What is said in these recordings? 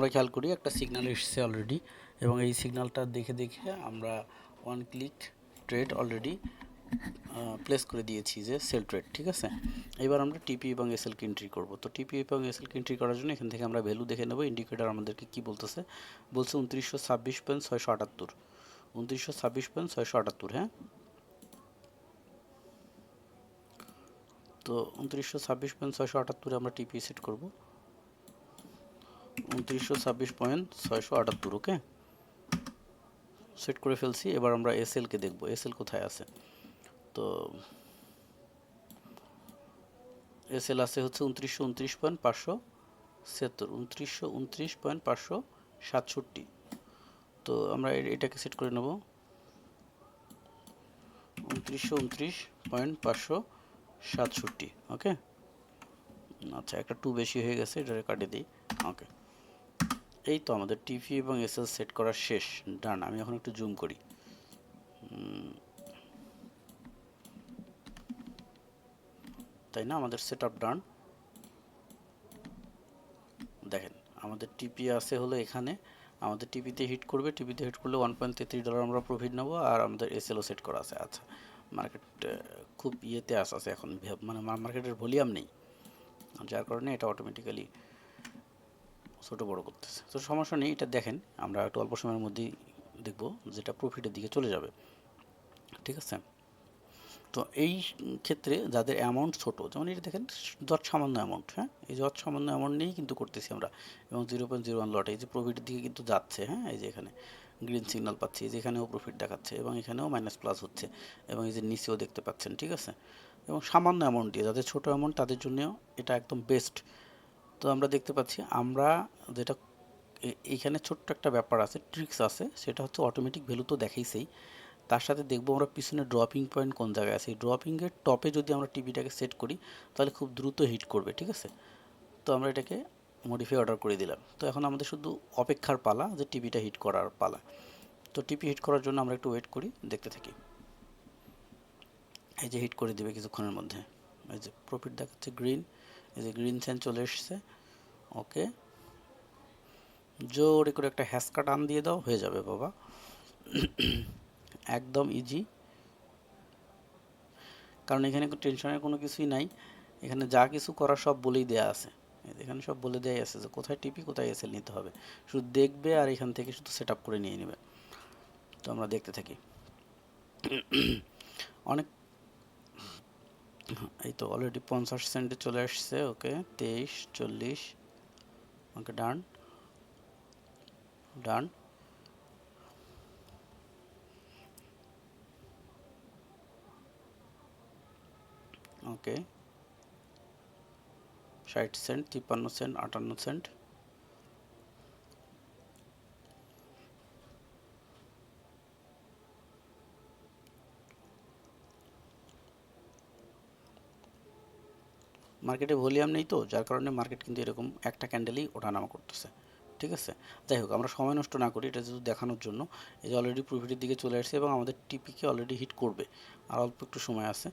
আমরা খেয়াল করি একটা সিগন্যাল এসেছে অলরেডি এবং এই সিগন্যালটা দেখে দেখে আমরা one click trade already place করে দিয়েছি যে সেল ট্রেড ঠিক আছে? এবার আমরা টিপি এবং এসএলকে এন্ট্রি করব। তো টিপি এবং এসএলকে এন্ট্রি করার জন্য এখান থেকে আমরা ভ্যালু দেখে নেব। ইন্ডিকেটর আমাদেরকে কি বলতেছে? বলছে উনত্রিশশো ছাব্বিশ পয়েন্ট ছয়শো আটাত্তর। উনত্রিশশো ছাব্বিশ পয়েন্ট ছয়শো আটাত্তর হ্যাঁ? তো উনত্রিশশো ছাব্বিশ পয়েন্ট ছয়শো আটাত্তরে আমরা টিপি সেট করব। উনত্রিশশো ছাব্বিশ পয়েন্ট ছয়শো আটাত্তর ওকে সেট করে ফেলছি, এবার আমরা এসএলকে দেখব। এসএল কোথায় আছে? তো এসএল আছে হচ্ছে উনত্রিশশো উনত্রিশ পয়েন্ট পাঁচশো ছিয়াত্তর উনত্রিশশো উনত্রিশ পয়েন্ট পাঁচশো সাতষট্টি। তো আমরা এটাকে সেট করে নেব। উনত্রিশশো উনত্রিশ পয়েন্ট পাঁচশো সাতষট্টি ওকে আচ্ছা একটা টু বেশি হয়ে গেছে এটা কাটে দিই ওকে এই তো আমাদের টিভি এবং এসএল সেট করা শেষ। ডান আমি এখন একটু জুম করি। তাই না? আমাদের সেট আপ ডান দেখেন, আমাদের টিপি আছে হলো এখানে। আমাদের টিপিতে হিট করবে। টিপিতে হিট করলে ওয়ান পয়েন্ট তেত্রিশ ডলার আমরা প্রফিট নেব আর আমাদের এসএলও সেট করা আছে। আচ্ছা মার্কেট খুব ইয়েতে আস, আছে এখন। মানে মার্কেটের ভলিউম নেই। যার কারণে এটা অটোমেটিক্যালি ছোটো বড় করতেছে। তো সমস্যা নেই, এটা দেখেন, আমরা একটু অল্প সময়ের মধ্যেই দেখব যেটা প্রফিটের দিকে চলে যাবে। ঠিক আছে? তো এই ক্ষেত্রে যাদের অ্যামাউন্ট ছোট, যেমন এটা দেখেন, যত সামান্য অ্যামাউন্ট হ্যাঁ? এই যত সামান্য অ্যামাউন্ট নিয়েই কিন্তু করতেছি আমরা। এবং zero point zero one lot এই যে প্রফিটের দিকে কিন্তু যাচ্ছে হ্যাঁ? এই যে এখানে গ্রিন সিগন্যাল পাচ্ছি, এই যে এখানেও প্রফিট দেখাচ্ছে, এবং এখানেও মাইনাস প্লাস হচ্ছে, এবং এই যে নিচেও দেখতে পাচ্ছেন, ঠিক আছে? এবং সামান্য অ্যামাউন্ট দিয়ে, যাদের ছোটো অ্যামাউন্ট তাদের জন্যও এটা একদম বেস্ট তো আমরা দেখতে পাচ্ছি, আমরা যেটা, এ- এইখানে ছোট্ট একটা ব্যাপার আছে ট্রিক্স আছে, সেটা হচ্ছে অটোমেটিক ভ্যালু তো দেখাইছেই। তার সাথে দেখব আমরা পিছনে ড্রপিং পয়েন্ট কোন জায়গায় আছে। এই ড্রপিংয়ের টপে যদি আমরা টিভিটাকে সেট করি, তাহলে খুব দ্রুত হিট করবে, ঠিক আছে? তো আমরা এটাকে মডিফাই অর্ডার করে দিলাম। তো এখন আমাদের শুধু অপেক্ষার পালা যে টিভিটা হিট করার পালা। তো টিভি হিট করার জন্য আমরা একটু ওয়েট করি, দেখতে থাকি। এই যে হিট করে দিবে কিছুক্ষণের মধ্যে। এই যে প্রফিট দেখাচ্ছে গ্রিন এই যে গ্রিন সাইন চলে এসছে। ওকে জোরে করে একটা হ্যাসকা টান দিয়ে দাও, হয়ে যাবে বাবা। একদম ইজি কারণ এখানে টেনশনের কোনো কিছুই নাই। এখানে যা কিছু করা সব বলেই দেয়া আছে। এখানে সব বলে দেয়াই আছে যে কোথায় টিপি কোথায় এসএল নিতে হবে। শুধু দেখবে আর এখান থেকে শুধু সেট করে নিয়ে নেবে। তো আমরা দেখতে থাকি। অনেক এই তো অলরেডি পঞ্চাশ সেন্টে চলে আসছে ওকে তেইশ, চল্লিশ ওকে ডান ডান ওকে ষাট সেন্ট তিপ্পান্ন সেন্ট আটান্ন সেন্ট মার্কেটে ভলিউম নেই তো, যার কারণে মার্কেট কিন্তু এরকম একটা ক্যান্ডেলেই ওঠানামা করতেছে। ঠিক আছে? যাই হোক, আমরা সময় নষ্ট না করি, এটা যেহেতু দেখানোর জন্য। এই যে অলরেডি প্রফিটের দিকে চলে আসছে এবং আমাদের টিপিকে অলরেডি হিট করবে। আর অল্প একটু সময় আছে।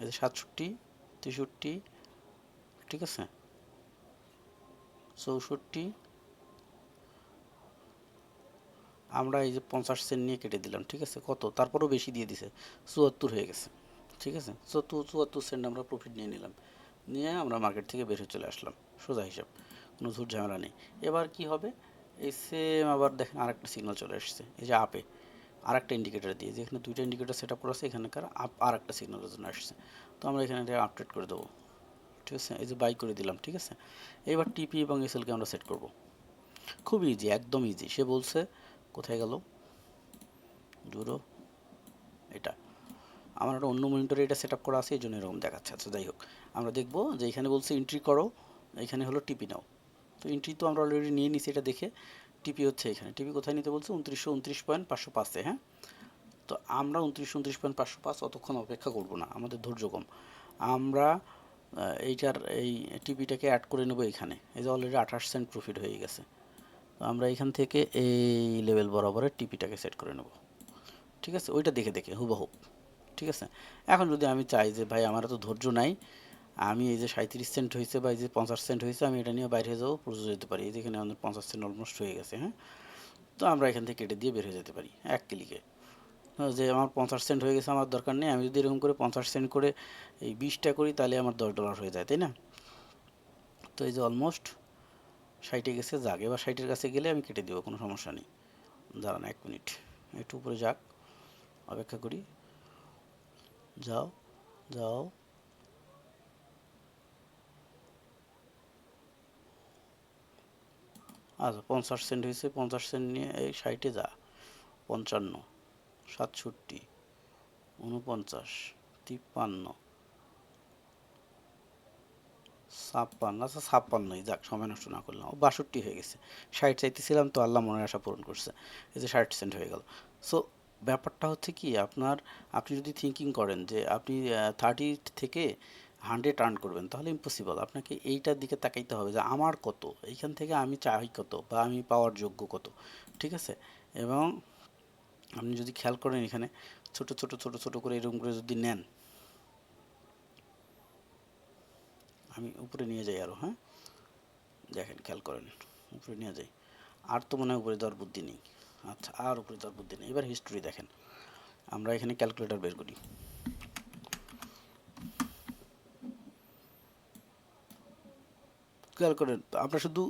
এই যে সাতষট্টি, তেষট্টি, ঠিক আছে? চৌষট্টি আমরা এই যে পঞ্চাশ সেন্ট নিয়ে কেটে দিলাম, ঠিক আছে? কত? তারপরেও বেশি দিয়ে দিছে, চুয়াত্তর হয়ে গেছে, ঠিক আছে? চুয়াত্তর চুয়াত্তর সেন্ট আমরা প্রফিট নিয়ে নিলাম। নিয়ে আমরা মার্কেট থেকে বের হয়ে চলে আসলাম, সোজা হিসাব, কোনো ঝুট ঝামেলা নেই। এবার কি হবে? এই সেম আবার দেখেন আরেকটা সিগনাল চলে আসছে, এই যে আপে আরেকটা ইন্ডিকেটার দিয়ে, যেখানে দুইটা ইন্ডিকেটার সেট আপ করা আছে, এখানকার আপ আর একটা সিগন্যালের জন্য আসছে। তো আমরা এখানে এটা আপডেট করে দেবো, ঠিক আছে? এই যে বাই করে দিলাম, ঠিক আছে? এবার টিপি এবং এসএলকে আমরা সেট করব। খুব ইজি একদম ইজি সে বলছে কোথায় গেল? জুরো এটা। আমার একটা অন্য মনিটরে এটা সেট করা আছে, এই জন্য এরকম দেখাচ্ছে। আচ্ছা যাই হোক, আমরা দেখব যে এখানে বলছে এন্ট্রি করো, এখানে হলো টিপি নাও। তো এন্ট্রি তো আমরা অলরেডি নিয়ে নিছি এটা দেখে। টিপি হচ্ছে এখানে। টিপি কোথায় নিতে বলছে? উনত্রিশশো উনত্রিশ পয়েন্ট পাঁচশো পাঁচে হ্যাঁ? তো আমরা উনত্রিশশো উনত্রিশ পয়েন্ট পাঁচশো পাঁচ অতক্ষণ অপেক্ষা করব না, আমাদের ধৈর্য কম। আমরা এইটার এই টিপিটাকে অ্যাড করে নেব এখানে। এই যে অলরেডি আঠাশ সেন্ট প্রফিট হয়ে গেছে। তো আমরা এখান থেকে এই লেভেল বরাবরের টিপিটাকে সেট করে নেব। ঠিক আছে? ওইটা দেখে দেখে, হুবহু। ঠিক আছে? এখন যদি আমি চাই যে, ভাই, আমার তো ধৈর্য নাই, আমি এই যে সাঁত্রিশ সেন্ট হয়েছে বা এই যে পঞ্চাশ সেন্ট হয়েছে আমি এটা নিয়ে বাইরে হয়ে যাব প্রচুর যেতে পারি। এই যেখানে আমাদের পঞ্চাশ সেন্ট অলমোস্ট হয়ে গেছে হ্যাঁ? তো আমরা এখান থেকে কেটে দিয়ে বের হয়ে যেতে পারি, এক ক্লিকে যে আমার পঞ্চাশ সেন্ট হয়ে গেছে, আমার দরকার নেই, আমি যদি এরকম করে পঞ্চাশ সেন্ট করে এই বিশটা করি, তাহলে আমার দশ ডলার হয়ে যায়, তাই না? তো এই যে অলমোস্ট ষাটে গেছে যাক, এবার ষাটের কাছে গেলে আমি কেটে দেবো, কোনো সমস্যা নেই। দাঁড়ান এক মিনিট, একটু উপরে যাক, অপেক্ষা করি। যাও যাও। আচ্ছা পঞ্চাশ সেন্ট হয়েছে, পঞ্চাশ সেন্ট নিয়ে এই ষাটে যা, পঞ্চান্ন, সাতষট্টি উনপঞ্চাশ তিপ্পান্ন ছাপ্পান্ন আচ্ছা ছাপ্পান্নই যাক, সময় নষ্ট না করলাম। ও বাষট্টি হয়ে গেছে। ষাট চাইতেছিলাম তো আল্লাহ মনের আশা পূরণ করছে। এই যে ষাট সেন্ট হয়ে গেল। সো ব্যাপারটা হচ্ছে কি, আপনার, আপনি যদি থিঙ্কিং করেন যে আপনি থার্টি থেকে হান্ড্রেড আর্ন করবেন, তাহলে ইম্পসিবল আপনাকে এইটার দিকে তাকাইতে হবে যে আমার কত? এইখান থেকে আমি চাই কত? বা আমি পাওয়ার যোগ্য কত? ঠিক আছে? এবং আপনি যদি খেয়াল করেন এখানে, ছোট ছোট ছোট ছোট করে এরকম করে যদি নেন আমি উপরে নিয়ে যাই আরও হ্যাঁ? দেখেন, খেয়াল করেন, উপরে নিয়ে যাই। আর তো মনে হয় উপরে দেওয়ার বুদ্ধি নেই। আচ্ছা আর উপরে দেওয়ার বুদ্ধি নেই। এবার হিস্টোরি দেখেন। আমরা এখানে ক্যালকুলেটর বের করি। খেয়াল করেন, আমরা শুধু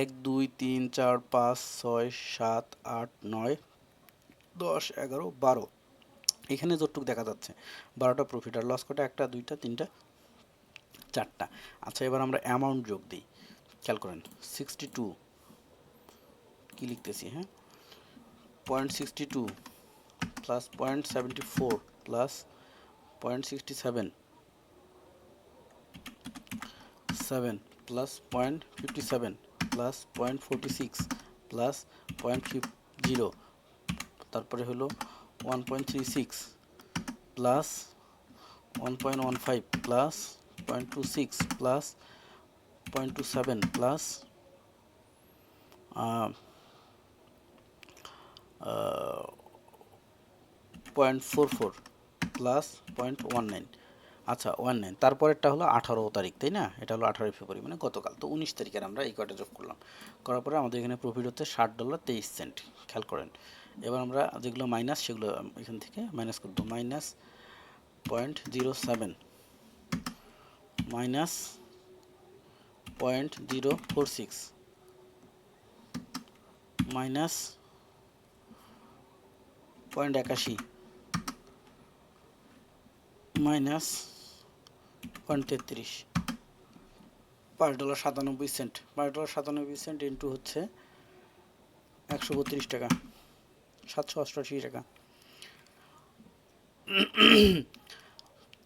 এক, দুই, তিন, চার, পাঁচ, ছয়, সাত, আট, নয়, দশ, এগারো, বারো। এখানে যতটুকু দেখা যাচ্ছে, বারোটা প্রফিট আর লস কটা? একটা, দুইটা, তিনটা চারটা। আচ্ছা এবার আমরা অ্যামাউন্ট যোগ দিই। খেয়াল করেন সিক্সটি টু কী লিখতেছি হ্যাঁ? Point sixty two plus point seventy four plus point sixty seven seven plus point fifty seven plus point forty six plus point fifty zero তারপরে হলো one point three six plus one point one five plus point two six plus point two seven plus point four four plus point one nine আচ্ছা one nine তারপরেরটা হলো আঠারো তারিখ, তাই না? এটা হলো আঠারোই ফেব্রুয়ারি মানে গতকাল। তো উনিশ তারিখের আমরা এই কয়টা যোগ করলাম। করার পরে আমাদের এখানে প্রফিট হচ্ছে ষাট ডলার তেইশ সেন্ট খেয়াল করেন। এবার আমরা যেগুলো মাইনাস সেগুলো এখান থেকে মাইনাস করব। Minus point zero seven minus point zero four six. Minus point একাশি। মাইনাস পয়েন্ট তেত্রিশ। পাঁচ ডলার সাতানব্বই সেন্ট। পাঁচ ডলার সাতানব্বই সেন্ট ইন্টু হচ্ছে একশো বত্রিশ টাকা। সাতশো অষ্টআশি টাকা।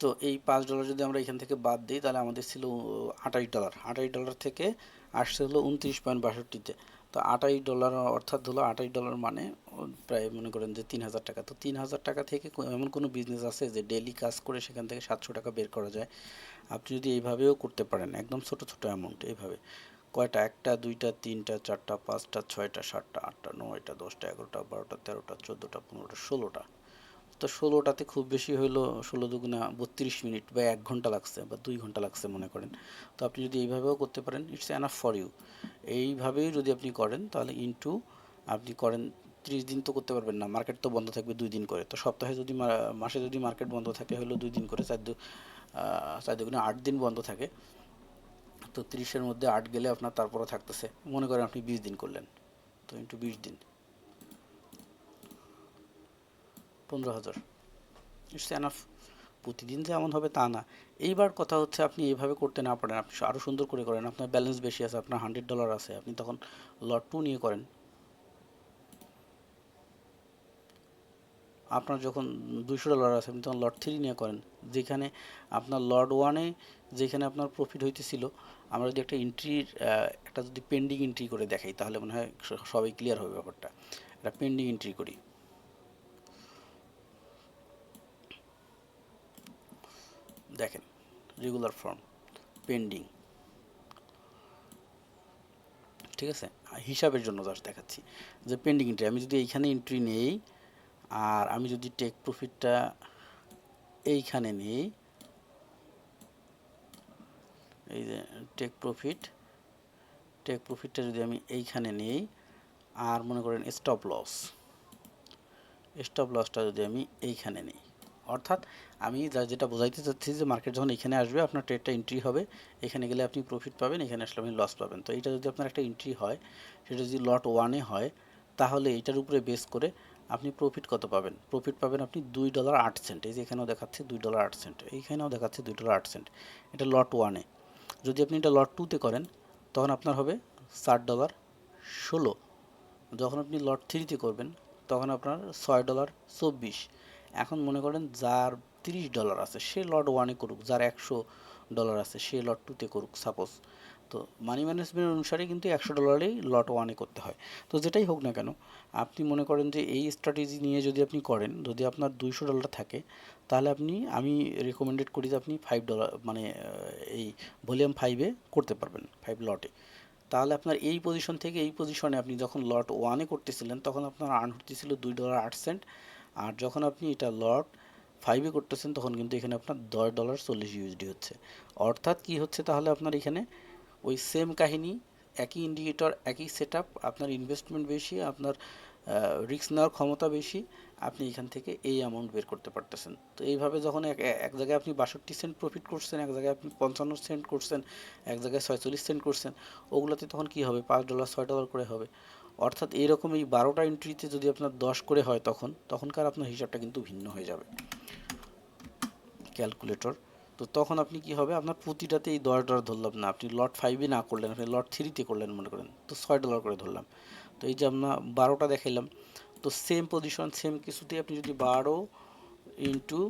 তো এই পাঁচ ডলার যদি আমরা এখান থেকে বাদ দিই, তাহলে আমাদের ছিল আঠাশ ডলার আঠাশ ডলার থেকে আসছে হলো উনত্রিশ পয়েন্ট বাষট্টিতে। তো আঠাশ ডলার অর্থাৎ হলো আঠাশ ডলার মানে প্রায় মনে করেন যে তিন হাজার টাকা। তো তিন হাজার টাকা থেকে এমন কোনো বিজনেস আছে যে ডেলি কাজ করে সেখান থেকে সাতশো টাকা বের করা যায়? আপনি যদি এইভাবেও করতে পারেন, একদম ছোট ছোট অ্যামাউন্ট এইভাবে। কয়টা? একটা, দুইটা, তিনটা, চারটা, পাঁচটা, ছয়টা, সাতটা, আটটা, নয়টা, দশটা, এগারোটা, বারোটা, তেরোটা, চোদ্দোটা, পনেরোটা, ষোলোটা। তো ষোলোটাতে খুব বেশি হইল, ষোলো দুগুণা বত্রিশ মিনিট বা এক ঘণ্টা লাগছে বা দুই ঘণ্টা লাগছে মনে করেন। তো আপনি যদি এইভাবেও করতে পারেন, ইটস এনাফ ফর ইউ। এইভাবেই যদি আপনি করেন, তাহলে ইনটু আপনি করেন, ত্রিশ দিন তো করতে পারবেন না, মার্কেট তো বন্ধ থাকবে দুই দিন করে। তো সপ্তাহে যদি মাসে যদি মার্কেট বন্ধ থাকে হলো দুই দিন করে, চার দু চার দুগুণে আট দিন বন্ধ থাকে। তো ত্রিশের মধ্যে আট গেলে আপনার তারপরে থাকতেছে। মনে করেন আপনি বিশ দিন করলেন। তো ইন্টু বিশ দিন। পনেরো হাজার। ইটস এনাফ প্রতিদিন যে এমন হবে তা না। এইবার কথা হচ্ছে আপনি এইভাবে করতে না পারেন। আপনি আরও সুন্দর করে করেন। আপনার ব্যালেন্স বেশি আছে, আপনার হান্ড্রেড ডলার আছে। আপনি তখন লট টু নিয়ে করেন। আপনার যখন দুশো ডলার আছে, আপনি তখন লট থ্রি নিয়ে করেন। যেখানে আপনার লট ওয়ানে যেখানে আপনার প্রফিট হইতেছিল, আমরা যদি একটা এন্ট্রির একটা যদি পেন্ডিং এন্ট্রি করে দেখাই, তাহলে মনে হয় সবাই ক্লিয়ার হবে ব্যাপারটা। একটা পেন্ডিং এন্ট্রি করি। দেখেন রেগুলার ফর্ম পেন্ডিং ঠিক আছে? হিসাবের জন্য জাস্ট দেখাচ্ছি। যে পেন্ডিং এন্ট্রি আমি যদি এইখানে এন্ট্রি নেই, আর আমি যদি টেক প্রফিটটা এইখানে নিই, এই যে টেক প্রফিট টেক প্রফিটটা যদি আমি এইখানে নিই, আর মনে করেন স্টপ লস স্টপ লসটা যদি আমি এইখানে নিই। অর্থাৎ আমি যা যেটা বোঝাইতে চাচ্ছি যে মার্কেট যখন এখানে আসবে আপনার ট্রেডটা এন্ট্রি হবে, এখানে গেলে আপনি প্রফিট পাবেন, এখানে আসলে আপনি লস পাবেন। তো এইটা যদি আপনার একটা এন্ট্রি হয়, সেটা যদি লট ওয়ানে হয়, তাহলে এইটার উপরে বেস করে আপনি প্রফিট কত পাবেন? প্রফিট পাবেন আপনি দুই ডলার আট সেন্ট এই যে এখানেও দেখাচ্ছে দুই ডলার আট সেন্ট এইখানেও দেখাচ্ছে দুই ডলার আট সেন্ট এটা লট ওয়ানে যদি আপনি এটা লট টুতে করেন, তখন আপনার হবে ষাট ডলার ষোলো। যখন আপনি লট থ্রিতে করবেন, তখন আপনার ছয় ডলার চব্বিশ। এখন মনে করেন যার তিরিশ ডলার আছে, সে লট ওয়ানে করুক, যার একশো ডলার আছে, সে লট টুতে করুক সাপোজ তো মানি ম্যানেজমেন্ট অনুসারে কিন্তু একশো ডলারেই লট ওয়ানে করতে হয়। তো যেটাই হোক না কেন, আপনি মনে করেন যে এই স্ট্র্যাটেজি নিয়ে যদি আপনি করেন, যদি আপনার দুইশো ডলার থাকে, তাহলে আপনি, আমি রেকমেন্ডেড করি যে আপনি ফাইভ ডলার মানে এই ভলিউম ফাইভে করতে পারবেন ফাইভ লটে তাহলে আপনার এই পজিশন থেকে এই পজিশনে আপনি যখন লট ওয়ানে করতেছিলেন, তখন আপনার আর্ন হতেছিল দুই ডলার আট সেন্ট আর যখন আপনি এটা লট ফাইভে করতেছেন, তখন কিন্তু এখানে আপনার দশ ডলার চল্লিশ ইউএসডি হচ্ছে। অর্থাৎ কি হচ্ছে তাহলে আপনার এখানে ওই সেম কাহিনী, একই ইন্ডিকেটর একই সেট আপনার ইনভেস্টমেন্ট বেশি, আপনার রিস্ক নেওয়ার ক্ষমতা বেশি, আপনি এখান থেকে এই অ্যামাউন্ট বের করতে পারতেছেন। তো এইভাবে যখন এক এক জায়গায় আপনি বাষট্টি সেন্ট প্রফিট করছেন, এক জায়গায় আপনি পঞ্চান্ন সেন্ট করছেন, এক জায়গায় ছয়চল্লিশ সেন্ট করছেন, ওগুলোতে তখন কি হবে? পাঁচ ডলার ছয় ডলার করে হবে। অর্থাৎ এরকম এই বারোটা এন্ট্রিতে যদি আপনার দশ করে হয় তখন, তখনকার আপনার হিসাবটা কিন্তু ভিন্ন হয়ে যাবে। ক্যালকুলেটর তো তখন আপনি কি হবে? আপনার প্রতিটাতে এই দশ ডলার ধরলাম না। আপনি লট ফাইভে না করলেন, আপনি লট থ্রিতে করলেন মনে করেন, তো ছয় ডলার করে ধরলাম। তো এই যে আমরা বারোটা দেখাইলাম, তো সেম পজিশন সেম কিছুতে আপনি যদি বারো ইন্টু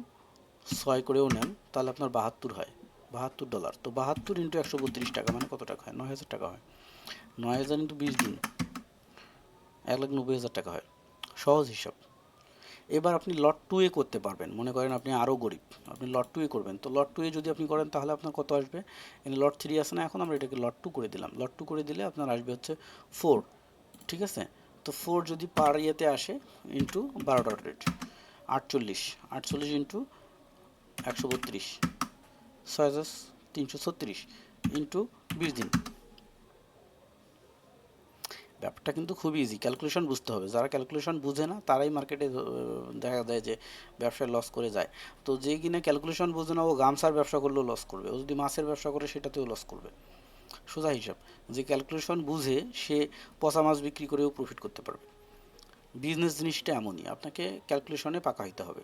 ছয় করেও নেন, তাহলে আপনার বাহাত্তর হয়। বাহাত্তর ডলার তো বাহাত্তর ইন্টু একশো বত্রিশ টাকা মানে কত টাকা হয়? নয় হাজার টাকা হয়। নয় হাজার ইন্টু বিশ দিন এক লাখ নব্বই হাজার টাকা হয়। সহজ হিসাব। এবার আপনি লট টু এ করতে পারবেন। মনে করেন আপনি আরও গরিব। আপনি লট টু এ করবেন। তো লট টু এ যদি আপনি করেন, তাহলে আপনার কত আসবে? লট থ্রি আসে না? এখন আমরা এটাকে লট টু করে দিলাম। লট টু করে দিলে আপনার আসবে হচ্ছে ফোর ঠিক আছে? তো ফোর যদি পার ইয়েতে আসে ইন্টু বারোটা রেট আটচল্লিশ। আটচল্লিশ ইন্টু একশো বত্রিশ। ছয় হাজার তিনশো ছত্রিশ ইন্টু বিশ দিন। ব্যাপারটা কিন্তু খুব ইজি ক্যালকুলেশন বুঝতে হবে। যারা ক্যালকুলেশন বুঝে না, তারাই মার্কেটে দেখা যায় যে ব্যবসায় লস করে যায়। তো যে কিনা ক্যালকুলেশন বুঝে না, ও গামছার ব্যবসা করলেও লস করবে। ও যদি মাছের ব্যবসা করে, সেটাতেও লস করবে। সোজা হিসাব। যে ক্যালকুলেশন বুঝে, সে পচা মাছ বিক্রি করেও প্রফিট করতে পারবে। বিজনেস জিনিসটা এমনই। আপনাকে ক্যালকুলেশনে পাকা হইতে হবে।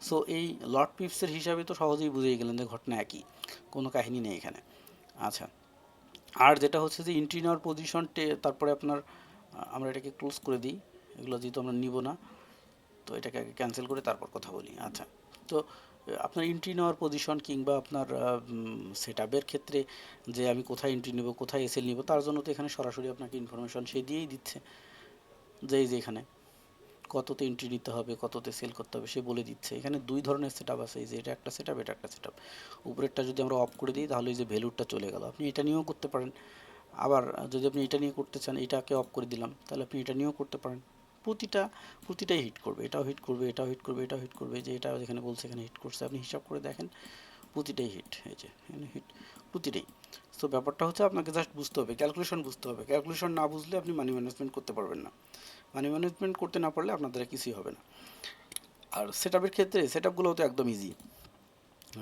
সো এই লট পিপসের হিসাবে তো সহজেই বুঝেই গেলেন যে ঘটনা একই। কোনো কাহিনী নেই এখানে। আচ্ছা। আর যেটা হচ্ছে যে এন্ট্রি নেওয়ার পজিশন তারপরে আপনার আমরা এটাকে ক্লোজ করে দিই। এগুলো যেহেতু আমরা নিব না, তো এটাকে আগে ক্যান্সেল করে তারপর কথা বলি। আচ্ছা তো আপনার এন্ট্রি নেওয়ার পজিশন কিংবা আপনার সেট আপের ক্ষেত্রে যে আমি কোথায় এন্ট্রি নেব, কোথায় এসএল নিব, তার জন্য তো এখানে সরাসরি আপনাকে ইনফরমেশন সে দিয়েই দিচ্ছে। যে এই যে এখানে কততে এন্ট্রি নিতে হবে, কততে সেল করতে হবে, সে বলে দিচ্ছে। এখানে দুই ধরনের সেট আছে, এই যে এটা একটা সেট এটা একটা সেট উপরেরটা যদি আমরা অফ করে দিই, তাহলে এই যে ভ্যালুটা চলে গেল। আপনি এটা নিয়েও করতে পারেন। আবার যদি আপনি এটা নিয়ে করতে চান, এটাকে অফ করে দিলাম, তাহলে আপনি এটা নিয়েও করতে পারেন। প্রতিটা, প্রতিটাই হিট করবে। এটাও হিট করবে, এটাও হিট করবে, এটাও হিট করবে যে এটা যেখানে বলছে এখানে হিট করছে। আপনি হিসাব করে দেখেন, প্রতিটাই হিট এই যে হিট প্রতিটাই। তো ব্যাপারটা হচ্ছে আপনাকে জাস্ট বুঝতে হবে ক্যালকুলেশন বুঝতে হবে। ক্যালকুলেশন না বুঝলে আপনি মানি ম্যানেজমেন্ট করতে পারবেন না। মানি ম্যানেজমেন্ট করতে না পারলে আপনাদের কিছুই হবে না। আর সেট আপের ক্ষেত্রে সেট আপগুলোও তো একদম ইজি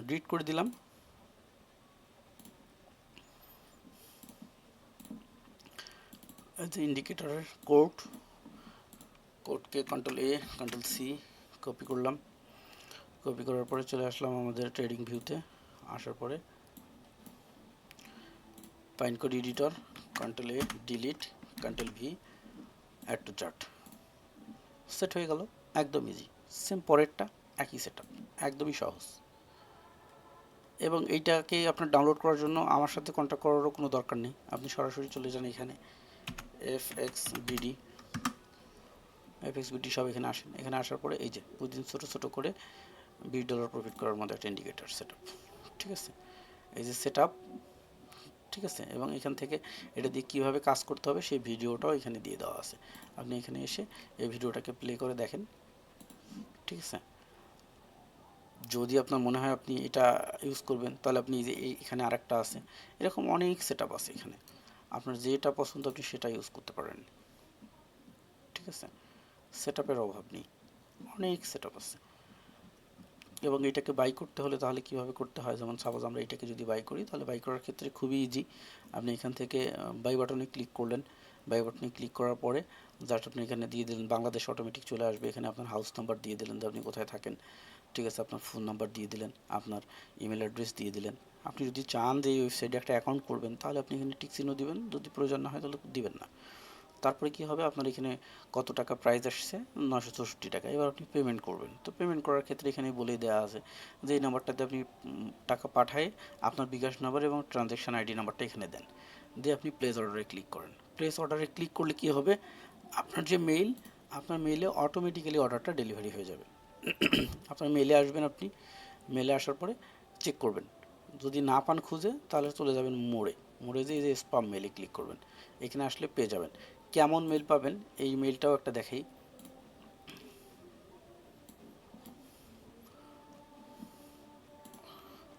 ডিলিট করে দিলাম। ইন্ডিকেটরের code কোডকে control A control C copy করলাম। কপি করার পরে চলে আসলাম আমাদের ট্রেডিং ভিউতে আসার পরে pine code editor control A delete control V add to chart set হয়ে গেল, একদম ইজি সেম পরেরটা, একই সেট একদমই সহজ। এবং এইটাকে আপনার ডাউনলোড করার জন্য আমার সাথে কন্ট্যাক্ট করারও কোনো দরকার নেই। আপনি সরাসরি চলে যান এখানে। F X BD F X BD সব এখানে আসেন। এখানে আসার পরে এই যে, প্রতিদিন ছোটো ছোটো করে বিশ ডলার প্রফিট করার মতো একটা ইন্ডিকেটার সেট ঠিক আছে? এই যে সেট ঠিক আছে? এবং এখান থেকে এটা দিয়ে কীভাবে কাজ করতে হবে সেই ভিডিওটাও এখানে দিয়ে দেওয়া আছে। আপনি এখানে এসে এই ভিডিওটাকে প্লে করে দেখেন। ঠিক আছে? যদি আপনার মনে হয় আপনি এটা ইউজ করবেন, তাহলে আপনি যে এখানে আরেকটা আছে। এরকম অনেক সেট আছে এখানে। আপনার যেটা পছন্দ আপনি সেটা ইউজ করতে পারেন। ঠিক আছে? সেট আপের অভাব নেই। অনেক সেট আছে। এবং এটাকে বাই করতে হলে তাহলে কীভাবে করতে হয়? যেমন সাপোজ আমরা এটাকে যদি বাই করি, তাহলে বাই করার ক্ষেত্রে খুবই ইজি আপনি এখান থেকে বাই বাটনে ক্লিক করলেন। বাই বাটনে ক্লিক করার পরে জাস্ট আপনি এখানে দিয়ে দিলেন, বাংলাদেশ অটোমেটিক চলে আসবে। এখানে আপনার হাউস নাম্বার দিয়ে দিলেন যে আপনি কোথায় থাকেন। ঠিক আছে, আপনার ফোন নাম্বার দিয়ে দিলেন, আপনার ইমেল অ্যাড্রেস দিয়ে দিলেন। আপনি যদি চান যে এই ওয়েবসাইটে একটা অ্যাকাউন্ট করবেন, তাহলে আপনি এখানে টিক চিহ্ন দিবেন। যদি প্রয়োজন না হয় তাহলে দিবেন না। তারপরে কি হবে? আপনার এখানে কত টাকা প্রাইস আসছে? নশো চৌষট্টি টাকা। এবার আপনি পেমেন্ট করবেন। তো পেমেন্ট করার ক্ষেত্রে এখানে বলেই দেওয়া আছে যে, এই নাম্বারটাতে আপনি টাকা পাঠায় আপনার বিকাশ নাম্বার এবং ট্রানজ্যাকশন আইডি নাম্বারটা এখানে দেন। দিয়ে আপনি প্লেস অর্ডারে ক্লিক করেন। প্লেস অর্ডারে ক্লিক করলে কি হবে? আপনার যে মেইল আপনার মেইলে অটোমেটিক্যালি অর্ডারটা ডেলিভারি হয়ে যাবে। আপনার মেলে আসবেন আপনি। মেলে আসার পরে চেক করবেন। যদি না পান খুঁজে, তাহলে চলে যাবেন মোড়ে। মোড়ে যে স্পাম মেলে ক্লিক করবেন। এখানে আসলে পেয়ে যাবেন। কেমন মেল পাবেন? এই মেলটাও একটা দেখাই।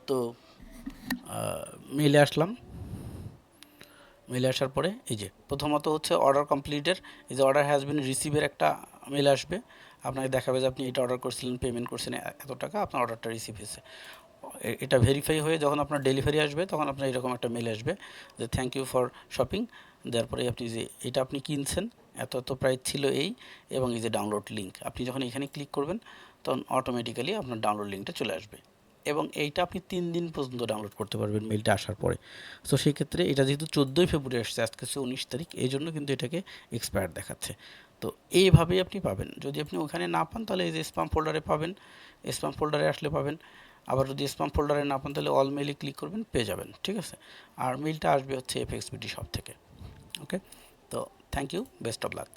তো মেলে আসলাম। মেলে আসার পরে এই যে, প্রথমত হচ্ছে অর্ডার কমপ্লিটের এই যে অর্ডার হ্যাজ বিন রিসিভের একটা মেল আসবে। আপনাকে দেখাবে যে আপনি এটা অর্ডার করছিলেন পেমেন্ট করছেন এত টাকা আপনার অর্ডারটা রিসিভ হয়েছে। এটা ভেরিফাই হয়ে যখন আপনার ডেলিভারি আসবে, তখন আপনার এরকম একটা মেল আসবে যে থ্যাংক ইউ ফর শপিং দেওয়ার পরে আপনি যে এটা আপনি কিনছেন, এত এত প্রাইস ছিল এই এবং এই যে ডাউনলোড লিঙ্ক আপনি যখন এখানে ক্লিক করবেন, তখন অটোমেটিক্যালি আপনার ডাউনলোড লিঙ্কটা চলে আসবে এবং এইটা আপনি তিন দিন পর্যন্ত ডাউনলোড করতে পারবেন মেলটা আসার পরে। তো সেই ক্ষেত্রে এটা যেহেতু চোদ্দোই ফেব্রুয়ারি আসছে, আজকে হচ্ছে উনিশ তারিখ, এই জন্য কিন্তু এটাকে এক্সপায়ার দেখাচ্ছে। তো এইভাবেই আপনি পাবেন। যদি আপনি ওখানে না পান, তাহলে এই যে স্পাম ফোল্ডারে পাবেন স্পাম ফোল্ডারে আসলে পাবেন। আবার যদি স্পাম ফোল্ডারে না পান, তাহলে অল মেইলে ক্লিক করবেন, পেয়ে যাবেন, ঠিক আছে? আর মেইলটা আসবে হচ্ছে এফ এক্সবিটি সব থেকে। ওকে তো thank you best of luck